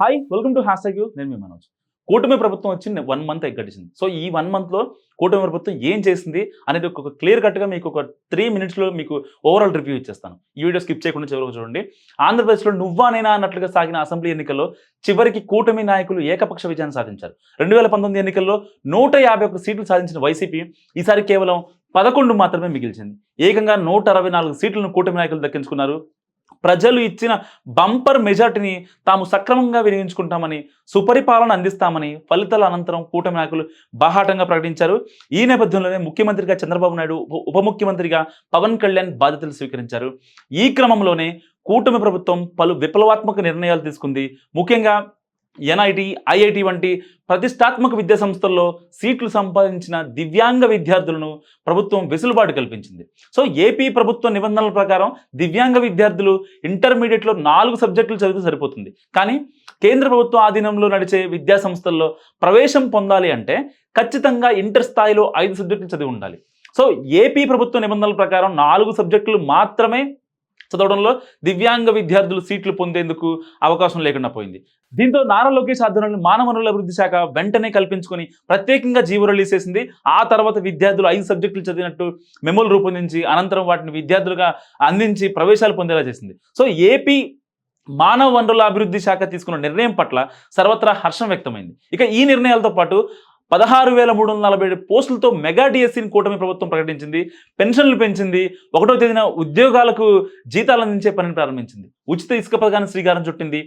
Hi welcome to hash you నేను మీ మనోజ్. కూటమి ప్రభుత్వం వచ్చి వన్ మంత్ గడిచింది. సో ఈ వన్ మంత్లో కూటమి ప్రభుత్వం ఏం చేసింది అనేది ఒక క్లియర్ కట్గా మీకు ఒక త్రీ మినిట్స్లో మీకు ఓవరాల్ రివ్యూ ఇచ్చేస్తాను. ఈ వీడియో స్కిప్ చేయకుండా చివరికి చూడండి. ఆంధ్రప్రదేశ్లో నువ్వా నేనా అన్నట్లుగా సాగిన అసెంబ్లీ ఎన్నికల్లో చివరికి కూటమి నాయకులు ఏకపక్ష విజయాన్ని సాధించారు. రెండు వేల పంతొమ్మిది ఎన్నికల్లో నూట యాభై ఒక్క సీట్లు సాధించిన వైసీపీ ఈసారి కేవలం పదకొండు మాత్రమే మిగిల్చింది. ఏకంగా నూట అరవై నాలుగు సీట్లను కూటమి నాయకులు దక్కించుకున్నారు. ప్రజలు ఇచ్చిన బంపర్ మెజార్టీని తాము సక్రమంగా వినియోగించుకుంటామని సుపరిపాలన అందిస్తామని ఫలితాల అనంతరం కూటమి నాయకులు బాహాటంగా ప్రకటించారు. ఈ నేపథ్యంలోనే ముఖ్యమంత్రిగా చంద్రబాబు నాయుడు ఉప- ముఖ్యమంత్రిగా పవన్ కళ్యాణ్ బాధ్యతలు స్వీకరించారు. ఈ క్రమంలోనే కూటమి ప్రభుత్వం పలు విప్లవాత్మక నిర్ణయాలు తీసుకుంది. ముఖ్యంగా ఎన్ఐటి ఐఐటి వంటి ప్రతిష్టాత్మక విద్యా సంస్థల్లో సీట్లు సంపాదించిన దివ్యాంగ విద్యార్థులను ప్రభుత్వం వెసులుబాటు కల్పించింది. సో ఏపీ ప్రభుత్వ నిబంధనల ప్రకారం దివ్యాంగ విద్యార్థులు ఇంటర్మీడియట్లో నాలుగు సబ్జెక్టులు చదివితే సరిపోతుంది. కానీ కేంద్ర ప్రభుత్వ ఆధీనంలో నడిచే విద్యా సంస్థల్లో ప్రవేశం పొందాలి అంటే ఖచ్చితంగా ఇంటర్ స్థాయిలో ఐదు సబ్జెక్టులు చదివి ఉండాలి. సో ఏపీ ప్రభుత్వ నిబంధనల ప్రకారం నాలుగు సబ్జెక్టులు మాత్రమే చదవడంలో దివ్యాంగ విద్యార్థులు సీట్లు పొందేందుకు అవకాశం లేకుండా పోయింది. దీంతో నారా లోకేష్ ఆధ్వర్యంలో మానవ వనరుల అభివృద్ధి శాఖ వెంటనే కల్పించుకొని ప్రత్యేకంగా జీవో రిలీజ్ చేసింది. ఆ తర్వాత విద్యార్థులు ఐదు సబ్జెక్టులు చదివినట్టు మెమోలు రూపొందించి అనంతరం వాటిని విద్యార్థులుగా అందించి ప్రవేశాలు పొందేలా చేసింది. సో ఏపీ మానవ వనరుల అభివృద్ధి శాఖ తీసుకున్న నిర్ణయం పట్ల సర్వత్రా హర్షం వ్యక్తమైంది. ఇక ఈ నిర్ణయాలతో పాటు పదహారు వేల మూడు వందల నలభై ఏడు పోస్టులతో మెగా డిఎస్సీని కూటమి ప్రభుత్వం ప్రకటించింది పెన్షన్లు పెంచింది ఒకటో తేదీన ఉద్యోగాలకు జీతాలు అందించే పనిని ప్రారంభించింది. ఉచిత ఇసుక పథకాన్ని శ్రీకారం చుట్టింది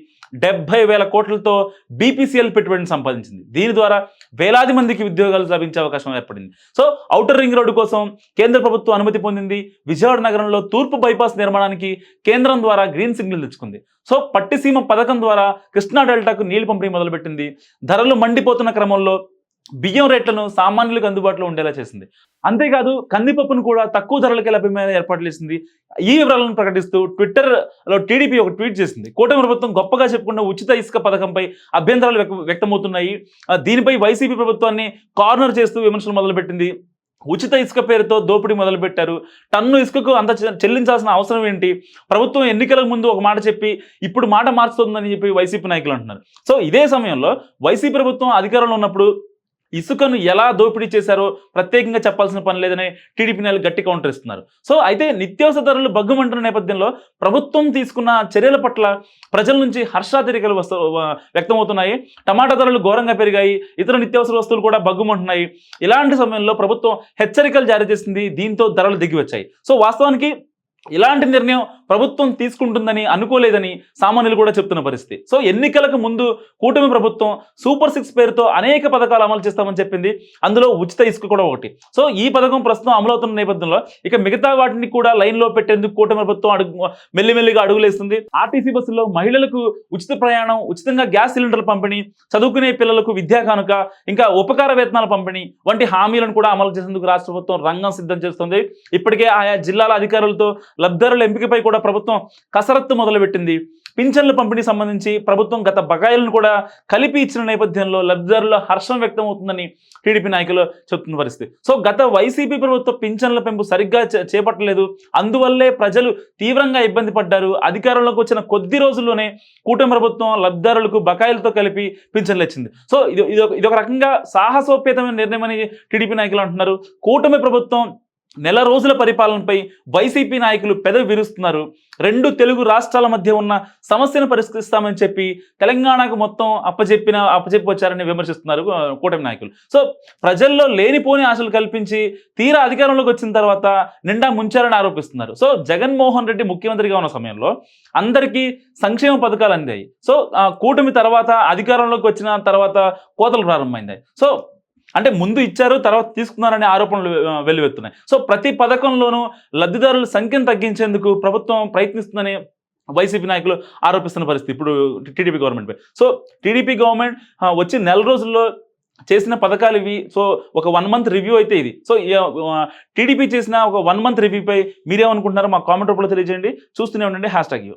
డెబ్బై వేల కోట్లతో బీపీసీఎల్ పెట్టుబడిని సంపాదించింది. దీని ద్వారా వేలాది మందికి ఉద్యోగాలు లభించే అవకాశం ఏర్పడింది. సో ఔటర్ రింగ్ రోడ్డు కోసం కేంద్ర ప్రభుత్వం అనుమతి పొందింది. విజయవాడ నగరంలో తూర్పు బైపాస్ నిర్మాణానికి కేంద్రం ద్వారా గ్రీన్ సిగ్నల్ తెచ్చుకుంది. సో పట్టిసీమ పథకం ద్వారా కృష్ణా డెల్టాకు నీళ్ళు పంపిణీ మొదలుపెట్టింది. ధరలు మండిపోతున్న క్రమంలో బియ్యం రేట్లను సామాన్యులకు అందుబాటులో ఉండేలా చేసింది. అంతేకాదు కందిపప్పును కూడా తక్కువ ధరలకే లభ్యమైన ఏర్పాట్లు చేసింది. ఈ వివరాలను ప్రకటిస్తూ ట్విట్టర్లో టీడీపీ ఒక ట్వీట్ చేసింది. కూటమి ప్రభుత్వం గొప్పగా చెప్పుకున్న ఉచిత ఇసుక పథకంపై అభ్యంతరాలు వ్యక్తమవుతున్నాయి. దీనిపై వైసీపీ ప్రభుత్వాన్ని కార్నర్ చేస్తూ విమర్శలు మొదలుపెట్టింది. ఉచిత ఇసుక పేరుతో దోపిడీ మొదలుపెట్టారు. టన్ను ఇసుకకు అంత చెల్లించాల్సిన అవసరం ఏంటి? ప్రభుత్వం ఎన్నికలకు ముందు ఒక మాట చెప్పి ఇప్పుడు మాట మార్చుతుందని చెప్పి వైసీపీ నాయకులు అంటున్నారు. సో ఇదే సమయంలో వైసీపీ ప్రభుత్వం అధికారంలో ఉన్నప్పుడు ఇసుకను ఎలా దోపిడీ చేశారో ప్రత్యేకంగా చెప్పాల్సిన పని లేదని టీడీపీ నేతలు గట్టి కౌంటర్ ఇస్తున్నారు. సో అయితే నిత్యావసర ధరలు బగ్గుమంటున్న నేపథ్యంలో ప్రభుత్వం తీసుకున్న చర్యల పట్ల ప్రజల నుంచి హర్షాతిరికలు వస్తు వ్యక్తమవుతున్నాయి. టమాటా ధరలు ఘోరంగా పెరిగాయి. ఇతర నిత్యావసర వస్తువులు కూడా బగ్గుమంటున్నాయి ఇలాంటి సమయంలో ప్రభుత్వం హెచ్చరికలు జారీ చేసింది. దీంతో ధరలు దిగివచ్చాయి. సో వాస్తవానికి ఇలాంటి నిర్ణయం ప్రభుత్వం తీసుకుంటుందని అనుకోలేదని సామాన్యులు కూడా చెప్తున్న పరిస్థితి. సో ఎన్నికలకు ముందు కూటమి ప్రభుత్వం సూపర్ సిక్స్ పేరుతో అనేక పథకాలు అమలు చేస్తామని చెప్పింది. అందులో ఉచిత ఇసుక కూడా ఒకటి. సో ఈ పథకం ప్రస్తుతం అమలవుతున్న నేపథ్యంలో ఇక మిగతా వాటిని కూడా లైన్లో పెట్టేందుకు కూటమి ప్రభుత్వం అడుగు మెల్లిమెల్లిగా అడుగులేస్తుంది. ఆర్టీసీ బస్సుల్లో మహిళలకు ఉచిత ప్రయాణం ఉచితంగా గ్యాస్ సిలిండర్ పంపిణీ చదువుకునే పిల్లలకు విద్యా కానుక ఇంకా ఉపకార వేతనాల పంపిణీ వంటి హామీలను కూడా అమలు చేసేందుకు రాష్ట్ర ప్రభుత్వం రంగం సిద్ధం చేస్తుంది. ఇప్పటికే ఆయా జిల్లాల అధికారులతో లబ్ధిదారుల ఎంపికపై కూడా ప్రభుత్వం కసరత్తు మొదలుపెట్టింది. పింఛన్ల పంపిణీ సంబంధించి ప్రభుత్వం గత బకాయిలను కూడా కలిపి ఇచ్చిన నేపథ్యంలో లబ్ధిదారుల హర్షం వ్యక్తం అవుతుందని టీడీపీ నాయకులు చెప్తున్న పరిస్థితి. సో గత వైసీపీ ప్రభుత్వం పింఛన్ల పెంపు సరిగ్గా చేపట్టలేదు. అందువల్లే ప్రజలు తీవ్రంగా ఇబ్బంది పడ్డారు. అధికారంలోకి వచ్చిన కొద్ది రోజుల్లోనే కూటమి ప్రభుత్వం లబ్ధిదారులకు బకాయిలతో కలిపి పింఛన్లు ఇచ్చింది. సో ఇది ఇదొక ఇది ఒక రకంగా సాహసోపేతమైన నిర్ణయం అని టీడీపీ నాయకులు అంటున్నారు. కూటమి ప్రభుత్వం నెల రోజుల పరిపాలనపై వైసీపీ నాయకులు పెదవి విరుస్తున్నారు. రెండు తెలుగు రాష్ట్రాల మధ్య ఉన్న సమస్యను పరిష్కరిస్తామని చెప్పి తెలంగాణకు మొత్తం అప్పచెప్పిన అప్పచెప్పి వచ్చారని విమర్శిస్తున్నారు కూటమి నాయకులు. సో ప్రజల్లో లేనిపోని ఆశలు కల్పించి తీరా అధికారంలోకి వచ్చిన తర్వాత నిండా ముంచారని ఆరోపిస్తున్నారు. సో జగన్మోహన్ రెడ్డి ముఖ్యమంత్రిగా ఉన్న సమయంలో అందరికీ సంక్షేమ పథకాలు అందాయి. సో ఆ, కూటమి తర్వాత అధికారంలోకి వచ్చిన తర్వాత కోతలు ప్రారంభమైంది సో అంటే ముందు ఇచ్చారు తర్వాత తీసుకున్నారనే ఆరోపణలు వెల్లువెత్తున్నాయి. సో ప్రతి పథకంలోనూ లబ్ధిదారుల సంఖ్యను తగ్గించేందుకు ప్రభుత్వం ప్రయత్నిస్తుందని వైసీపీ నాయకులు ఆరోపిస్తున్న పరిస్థితి ఇప్పుడు టీడీపీ గవర్నమెంట్పై సో టీడీపీ గవర్నమెంట్ వచ్చి నెల రోజుల్లో చేసిన పథకాలు ఇవి సో ఒక వన్ మంత్ రివ్యూ అయితే ఇది. సో టీడీపీ చేసిన ఒక వన్ మంత్ రివ్యూపై మీరేమనుకుంటున్నారో మా కామెంట్ రూపంలో తెలియజేయండి. చూస్తూనే ఉండండి హ్యాష్ ట్యాగ్ యూ.